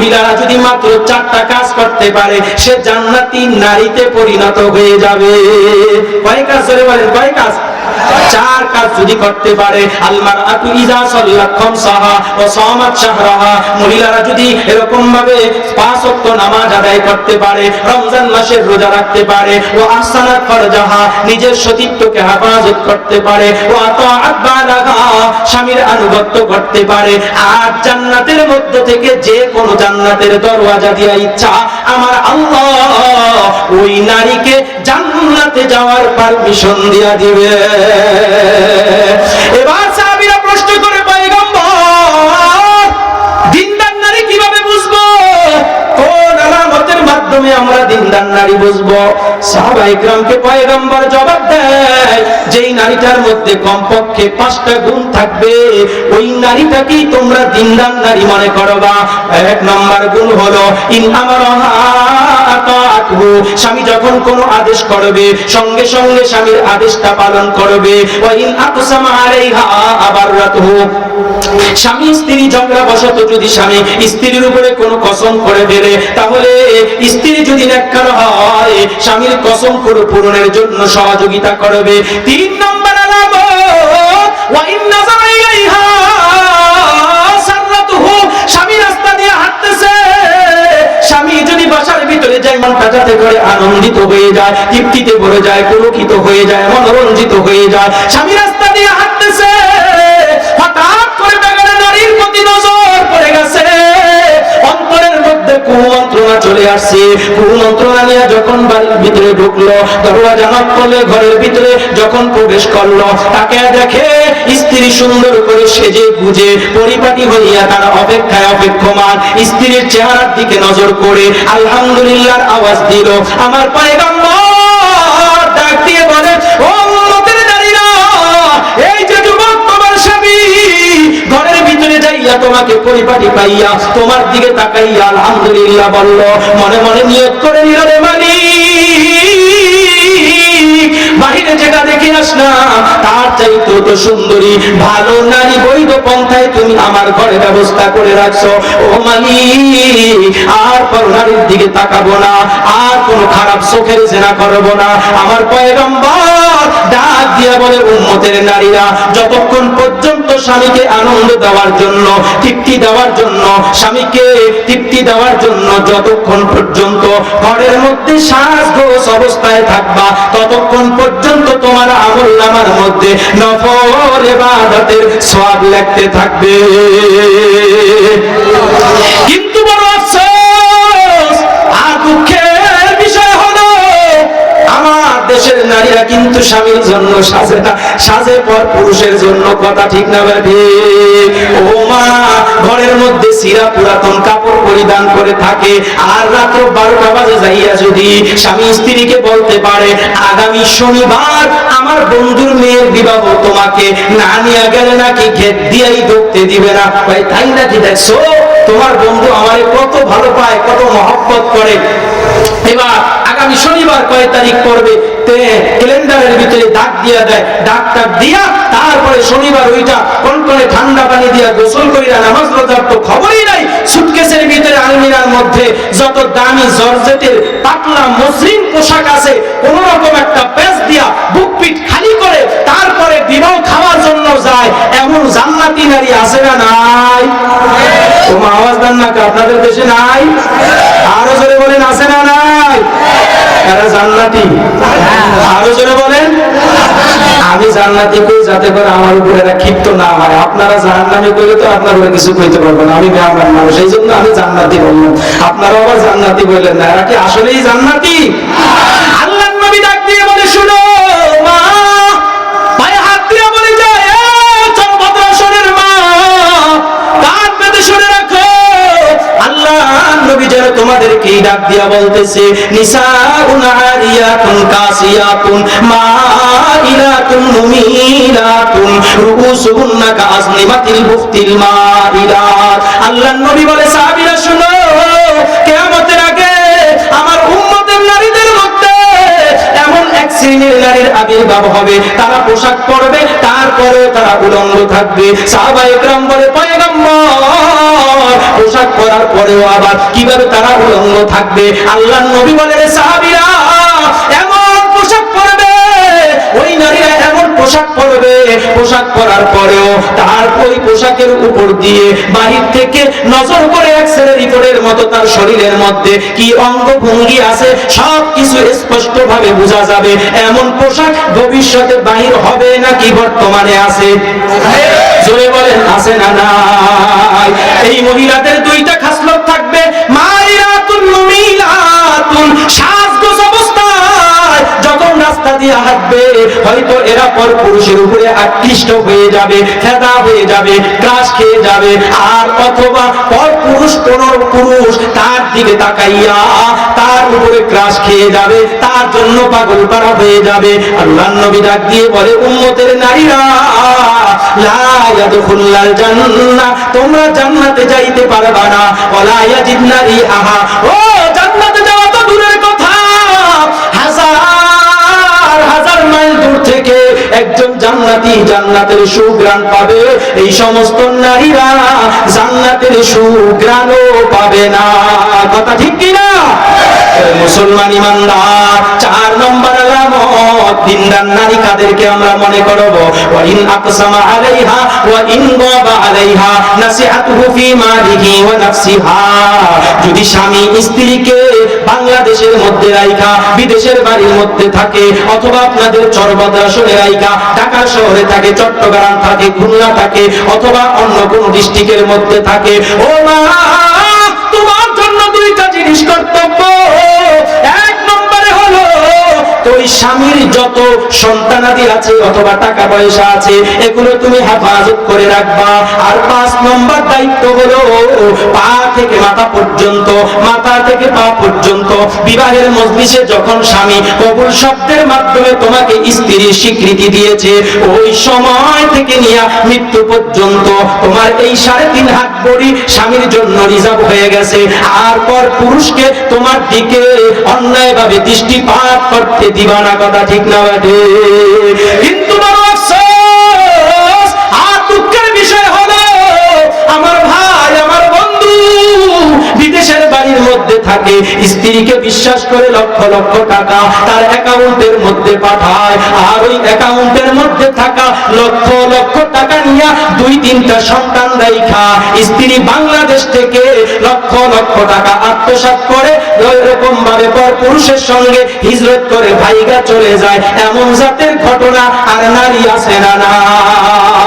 মহিলারা যদি মাত্র চারটা কাজ করতে পারে, সে জান্নাতি নারীতে পরিণত হয়ে যাবে। কয় কাজ? ধরে বলেন, কয় কাজ? চার কাজ যদি করতে পারে আলমার আতু ইজা সাল্লাত খামসাহা ও সামাত শাহরাহা। মহিলারা যদি এরকম ভাবে পাঁচ ওয়াক্ত নামাজ আদায় করতে পারে, রমজান মাসের রোজা রাখতে পারে ও আহসানাত ফারজাহা, নিজের সতীত্বকে হেফাজত করতে পারে ও আতাআত বালাগা স্বামীর আনুগত্য করতে পারে। আর জান্নাতের মধ্য থেকে যে কোন জান্নাতের দরওয়াজা দিয়া ইচ্ছা, আমার আল্লাহ ওই নারীকে জান্নাতে যাওয়ার পারমিশন দিয়া দিবে। এবার সাহাবীরা প্রশ্ন করে, পয়গম্বর, দিনদার নারী কীভাবে বুঝব? কোন আলামতের মাধ্যমে আমরা দিনদার নারী বুঝব? সাহাবা ইকরামকে পয়গম্বর জবাব দেয় যেই নারীটার মধ্যে কমপক্ষে পাঁচটা গুণ থাকবে, ওই নারীটাকেই তোমরা দিনদার নারী মনে করবা এক নম্বর গুণ হলো, ইন আমার স্বামী যখন কোন আদেশ করবে, সঙ্গে সঙ্গে স্বামীর আদেশটা পালন করবে। ওই আবার রাতহু স্বামী স্ত্রী ঝগড়া বশত যদি স্বামী স্ত্রীর উপরে কোনো কসম করে ফেলে, তাহলে স্ত্রী যদি নেককার হয়, স্বামীর কসম করে পূরণের জন্য সহযোগিতা করবে। তিন নম্বর আনন্দিত হয়ে যায়, তৃপ্তিতে ভরে যায়, পুলকিত হয়ে যায়, মনোরঞ্জিত হয়ে যায়, স্বামী রাস্তা দিয়ে আসছে। যখন বাড়ির ভিতরে ঢুকলো করলে ঘরের ভিতরে যখন প্রবেশ করল, তাকে দেখে স্ত্রী সুন্দর করে সেজে গুজে পরিপাটি হইয়া তার অপেক্ষায় অপেক্ষমান স্ত্রীর চেহারার দিকে নজর করে আলহামদুলিল্লাহর আওয়াজ দিল, আমার পয়গম্বর তোমাকে পরিপাটি পাইয়া তোমার দিকে তাকাইয়া আলহামদুলিল্লাহ বলল, মনে মনে নিয়ত করে নিল রে মালিক। বাহিরে যেটা দেখে তার সুন্দরী। ভালো নারী বৈধ পন্থায় তুমি আমার ঘরে ব্যবস্থা করে রাখছো। ও মালিক, আর পর নারীর দিকে তাকাবো না, আর কোনো খারাপ চোখের জেনা করব না। আমার পয়গম্বর ডাক দিয়া বলে, উম্মতের নারীরা, যতক্ষণ পর্যন্ত স্বামীকে আনন্দ দেওয়ার জন্য, তৃপ্তি দেওয়ার জন্য, স্বামীকে তৃপ্তি দেওয়ার জন্য যতক্ষণ পর্যন্ত ঘরের মধ্যে শ্বাসঘোষ অবস্থায় থাকবা, ততক্ষণ পর্যন্ত তোমার আমল নামার মধ্যে নফল এবাদতের সব লাগতে থাকবে। নারীরা কিন্তু স্বামীর জন্য সাজে না। সাজে পর পুরুষের জন্য কথা ঠিক না ব্যাধি ও মা, ঘরের মধ্যে সিরা পুরাতন কাপড় পরিধান করে থাকে। আর রাত্র বারোটা বাজে যাইয়া যদি স্বামী স্ত্রীকে বলতে পারে, আগামী শনিবার আমার বন্ধুর মেয়ের বিবাহ তোমাকে না নিয়ে গেলে নাকি ঘেট দিয়াই ঢুকতে দিবে না? ভাই, তাই নাকি দেখছ? তোমার বন্ধু আমারে কত ভালো পায়, কত মহব্বত করে। এবার আগামী শনিবার কয় তারিখ পড়বে? তে ক্যালেন্ডারের ভিতরে দাগ দিয়া দেয়। দাগ টাগ দিয়া তারপরে শনিবার ওইটা কোন করে ঠান্ডা পানি দিয়া গোসল করিয়া নামাজ রোজার তো খবরই নাই। সুটকেসের ভিতরে আলমিরার মধ্যে যত দামি জর্জেটের পাতলা মসৃণ পোশাক আছে, কোন রকম একটা প্যাচ দিয়া বুক পিট খালি করে তারপরে বিবাহ খাওয়ার জন্য যায়। এমন জান্নাতি নারী আছে না নাই? তোমার আওয়াজ দেন না আপনাদের দেশে নাই? আরও জোরে বলেন, আছে না নাই? এরা জান্নাতি। আরও বলেন। আমি জান্নাতি কই? যাতে করে আমার উপরে এরা ক্ষিপ্ত না হয় আপনারা জাহান্নামি কইলে তো আপনার উপরে কিছু কইতে না। আমি গ্রামের মানুষ এই জন্য আমি জান্নাতি বললাম। আপনারা আবার জান্নাতি বললেন না। এরা কি আসলেই জান্নাতি? নবী যেন তোমাদেরকে ডাক দিয়া বলতেছে, নিসাউন আরিয়াতুন কাসিয়াতুন মাইলাতুন মুমিলাতুন রুউসুহুন্না কাসনিমাতিল বুখতিল মাইলাত আল্লাহ নবী বলে, সাহাবীরা, শুনো, কিয়ামতের আগে আমার উম্মতের নারীদের মধ্যে এমন এক শ্রেণির নারীর আবির্ভাব হবে। তারা পোশাক পরবে তারপরে তারা উলঙ্গ থাকবে। সাহাবা একরাম বলে, পয়গম্বর পোশাক পরার পরেও আবার কীভাবে তারা উলঙ্গ থাকবে? আল্লাহ নবী বলে রে সাহাবীরা, এমন পোশাক পরবে, ওই নারীরা এমন পোশাক পরবে। পোশাক পরার পরেও তার ওই পোশাকের উপর দিয়ে বাহির থেকে নজর করে এক্সরে রিপোর্টের মতো তার শরীরের মধ্যে কি অঙ্গভঙ্গি আছে সব কিছু স্পষ্ট ভাবে বোঝা যাবে। এমন পোশাক ভবিষ্যতে বাহির হবে নাকি বর্তমানে আছে? জোরে বলেন আছে না নাই। এই মহিলাদের দুইটা খাসলত থাকবে। মাইরাতুন মুমিলাতুন সাজগোজ অবস্থায়। যখন রাস্তা দিয়ে হাঁটবে, হয়তো এরা পর পুরুষের উপরে আকৃষ্ট হয়ে যাবে ফেদা হয়ে যাবে গ্রাস খেয়ে যাবে। আর অথবা পর পুরুষ কোন পুরুষ তার দিকে তাকাইয়া তার উপরে গ্রাস খেয়ে যাবে, তার জন্য পাগল পারা হয়ে যাবে। আল্লাহ নবী ডাক দিয়ে বলে, উম্মতের নারীরা তোমরা জান্নাতে যাইতে পারবা না। ওয়ালা ইয়াজিদনা রিআহা। ও, জান্নাতে যাওয়া তো দূরের কথা। হাজার হাজার মাইল দূর থেকে একজন জান্নাতি জান্নাতের সুগ্রাণ পাবে। এই সমস্ত নারীরা জান্নাতের সুগ্রাণও পাবে না। কথা ঠিক কি না মুসলমান ইমানদার, চার নম্বর দিনদার নারী কাদেরকে আমরা মনে করব? আকসামা আলাইহা ওয়া ইন গাবা আলাইহা ফি মালিহি ওয়া নাফসিহা। যদি স্বামী স্ত্রীকে বাংলাদেশের মধ্যে রাইখা, বিদেশের বাড়ির মধ্যে থাকে, অথবা আপনাদের চরবদ্রাসনে রাইখা ঢাকা শহরে থাকে, চট্টগ্রাম থাকে, খুলনা থাকে, অথবা অন্য কোন ডিস্ট্রিক্টের মধ্যে থাকে, ও মা, তোমার জন্য দুইটা জিনিস কর্তব্য। ওই স্বামীর যত সন্তানাদি আছে অথবা টাকা পয়সা আছে, এগুলো তুমি হেফাজত করে রাখবা। আর পাঁচ নম্বর দায়িত্ব হলো পা থেকে মাথা পর্যন্ত, মাথা থেকে পা পর্যন্ত। বিবাহের মজলিসে যখন স্বামী কবুল শব্দের মাধ্যমে তোমাকে স্ত্রীর স্বীকৃতি দিয়েছে, ওই সময় থেকে নিয়ে মৃত্যু পর্যন্ত তোমার এই সাড়ে তিন হাত বড়ি স্বামীর জন্য রিজার্ভ হয়ে গেছে। আর পর পুরুষকে তোমার দিকে অন্যায়ভাবে দৃষ্টিপাত করতে দিবা না কথা ঠিক না বাটে কিন্তু থাকে, স্ত্রীকে বিশ্বাস করে লক্ষ লক্ষ টাকা তার অ্যাকাউন্টের মধ্যে পাঠায়। আর ওই অ্যাকাউন্টের মধ্যে থাকা লক্ষ লক্ষ টাকা নিয়ে দুই তিনটা সন্তান রাইখা স্ত্রী বাংলাদেশ থেকে লক্ষ লক্ষ টাকা আত্মসাৎ করে এরকম ভাবে পর পুরুষের সঙ্গে হিজরত করে ভাইগা চলে যায়। এমন জাতের ঘটনা আর নারী আছে না নাই।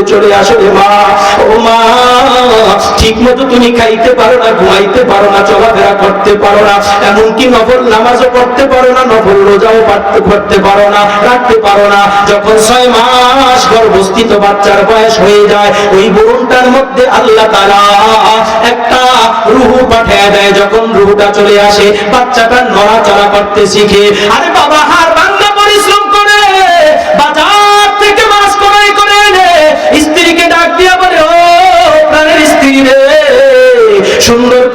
মধ্যে চলে আসে রে মা। ও মা ঠিক মতো তুমি খাইতে পারো না, ঘুমাইতে পারো না, চলাফেরা করতে পারো না, এমনকি নফল নামাজও পড়তে পারো না, নফল রোজাও পারতে করতে পারো না, রাখতে পারো না। যখন ছয় মাস গর্ভস্থিত বাচ্চার বয়স হয়ে যায়, ওই বোনটার মধ্যে আল্লাহ তারা একটা রুহু পাঠিয়ে দেয়। যখন রুহুটা চলে আসে, বাচ্চাটা নড়াচড়া করতে শিখে, আরে বাবা হার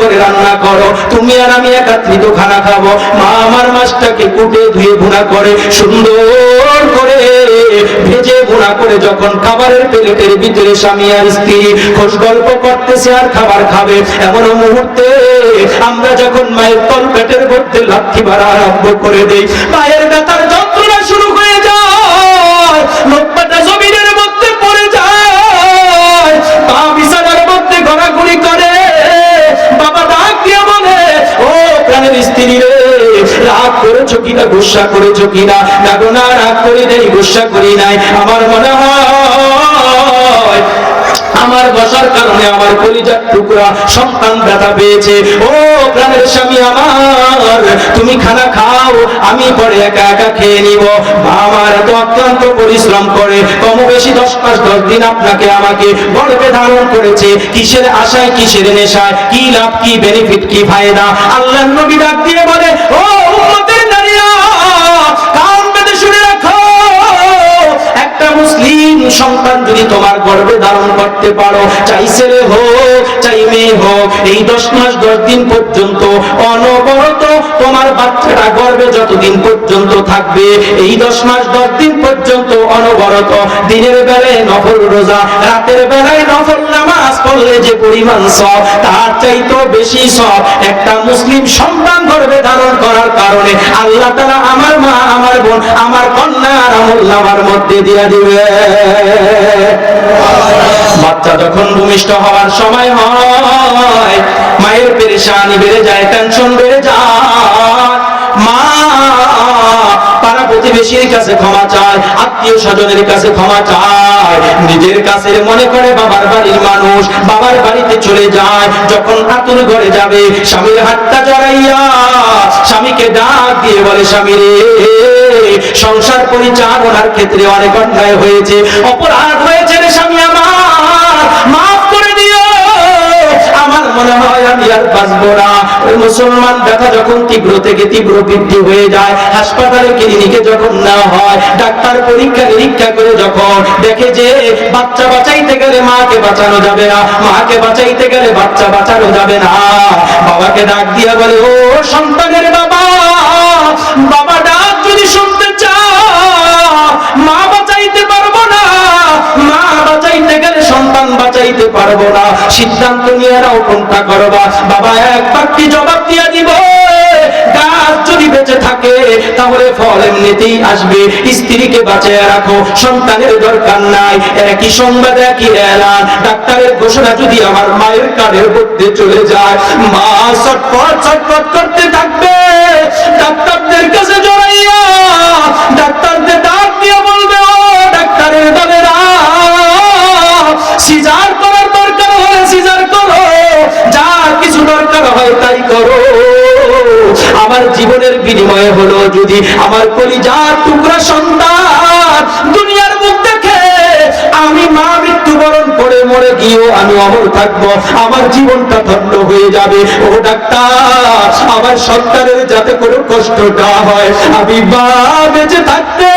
করে রান্না করো। তুমি আর আমি একাত্রিত খানা খাব। মা আমার মাছটাকে কুটে ধুয়ে ভুনা করে, সুন্দর করে ভেজে ভুনা করে যখন খাবারের প্লেটের ভিতরে স্বামী আর স্ত্রী খোঁজ গল্প করতেছে আর খাবার খাবে এমন মুহূর্তে আমরা যখন মায়ের তল পেটের মধ্যে লাথি মারা আরম্ভ করে দেই। মায়ের ব্যথার গুসা করেছ কিনা? না গো না, রাগ করি নাই, গুসা করি নাই। আমার মনে হয়, আমার বসার কারণে আমার কলিজার টুকরা সন্তান ব্যথা পেয়েছে। ও প্রাণের স্বামী আমার, তুমি খানা খাও, আমি পরে একা একা খেয়ে নিব। মা আমার এত অত্যন্ত পরিশ্রম করে, কম বেশি দশ মাস, দশ দিন আপনাকে আমাকে গর্বে ধারণ করেছে। কিসের আশায়, কিসের নেশায়, কি লাভ, কি বেনিফিট কি ফায়দা? আল্লাহ নবী ডাক দিয়ে বলে, ও মুসলিম সন্তান যদি তোমার গর্ভে ধারণ করতে পারো, চাই ছেলে হোক, চাই মেয়ে হোক, এই দশ মাস দশ দিন পর্যন্ত অনবরত তোমার বাচ্চাটা গর্ভে যতদিন পর্যন্ত থাকবে, এই দশ মাস দশ দিন পর্যন্ত অনবরত দিনের বেলায় নফল রোজা, রাতের বেলায় নফল নামাজ পড়লে যে পরিমাণ সব, তার চাইতো বেশি সব। একটা মুসলিম সন্তান গর্বে ধারণ করার কারণে আল্লাহ তারা আমার মা, আমার বোন, আমার নামার মধ্যে দিয়ে দিবে। বাচ্চা যখন ভূমিষ্ঠ হওয়ার সময় হয়, মায়ের পেরেশানি বেড়ে যায় টেনশন বেড়ে যায়। প্রতিবেশীর কাছে ক্ষমা চায়, আত্মীয় স্বজনের কাছে ক্ষমা চায়। নিজের কাছে মনে করে বাবার বাড়ির মানুষ বাবার বাড়িতে চলে যায়। যখন আতুর ঘরে যাবে, স্বামীর হাতটা জড়াইয়া স্বামীকে ডাক দিয়ে বলে, স্বামী রে, সংসার পরিচালনার ক্ষেত্রে অনেক অন্যায় হয়েছে, অপরাধ হয়েছে। মনে হয় আমি আর বাঁচবো না। ওই মুসলমান ব্যথা যখন তীব্র থেকে তীব্র বৃদ্ধি হয়ে যায়, হাসপাতালে ক্লিনিকে যখন না হয়, ডাক্তার পরীক্ষা নিরীক্ষা করে যখন দেখে যে বাচ্চা বাঁচাইতে গেলে মাকে বাঁচানো যাবে না, মাকে বাঁচাইতে গেলে বাচ্চা বাঁচানো যাবে না। বাবাকে ডাক দিয়া বলে, ও সন্তানের বাবা বাবা ডাক যদি শুনতে চাও মা সন্তান বাঁচাইতে পারব না। সিদ্ধান্ত নিয়ে নাও, কোনটা করবা? বাবা এক বাক্যি জবাব দিয়ে দিব? বেঁচে থাকে, তাহলে ফল এমনিতেই আসবে। স্ত্রীকে বাঁচিয়ে রাখো, সন্তানের দরকার নাই। একই সংবাদ, একই এলান। ডাক্তারের ঘোষণা যদি আমার মায়ের কানের মধ্যে চলে যায়, মা ছটফট ছটফট করতে থাকবে। ডাক্তারদের কাছে জড়াইয়া ডাক্তারদের করো। আমার জীবনের বিনিময়ে হলো যদি আমার কলিজার টুকরা সন্তান দুনিয়ার মুখ দেখে আমি মা মৃত্যুবরণ করে মরে গিয়েও আমি অমর থাকব, আমার জীবনটা ধন্য হয়ে যাবে। ও ডাক্তার, আমার সন্তানের যাতে কোনো কষ্ট না হয়, আমি মা বেঁচে থাকতে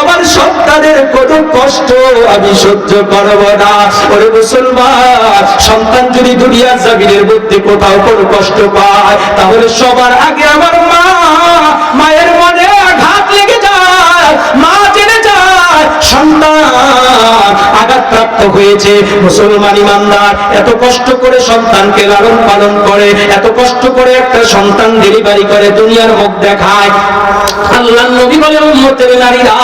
আমার সন্তানের কোনো কষ্ট আমি সহ্য করব না। ওরে মুসলমান, সন্তান যদি দুনিয়ার জামিনের মধ্যে কোথাও কোনো কষ্ট পায়, তাহলে সবার আগে আমার মা আঘাতপ্রাপ্ত হয়েছে। মুসলমান ইমানদার এত কষ্ট করে সন্তানকে লালন পালন করে, এত কষ্ট করে একটা সন্তান ডেলিভারি করে, দুনিয়ার মুখ দেখায়। আল্লাহ নবী বলে, উম্মতের নারীরা,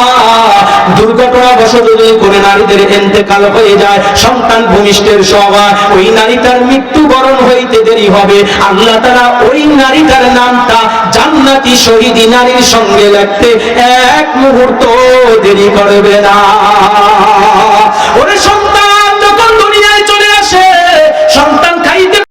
দুর্ঘটনা বশত যদি করে নারীদের এন্তেকাল হয়ে যায়, সন্তান ভূমিষ্ঠের সভা ওই নারীটার মৃত্যু বরণ হইতে দেরি হবে। আল্লাহ তারা ওই নারীটার নামটা জান্নাতি শহীদি নারীর সঙ্গে লাগতে এক মুহূর্ত দেরি করবে না। ওরে সন্তান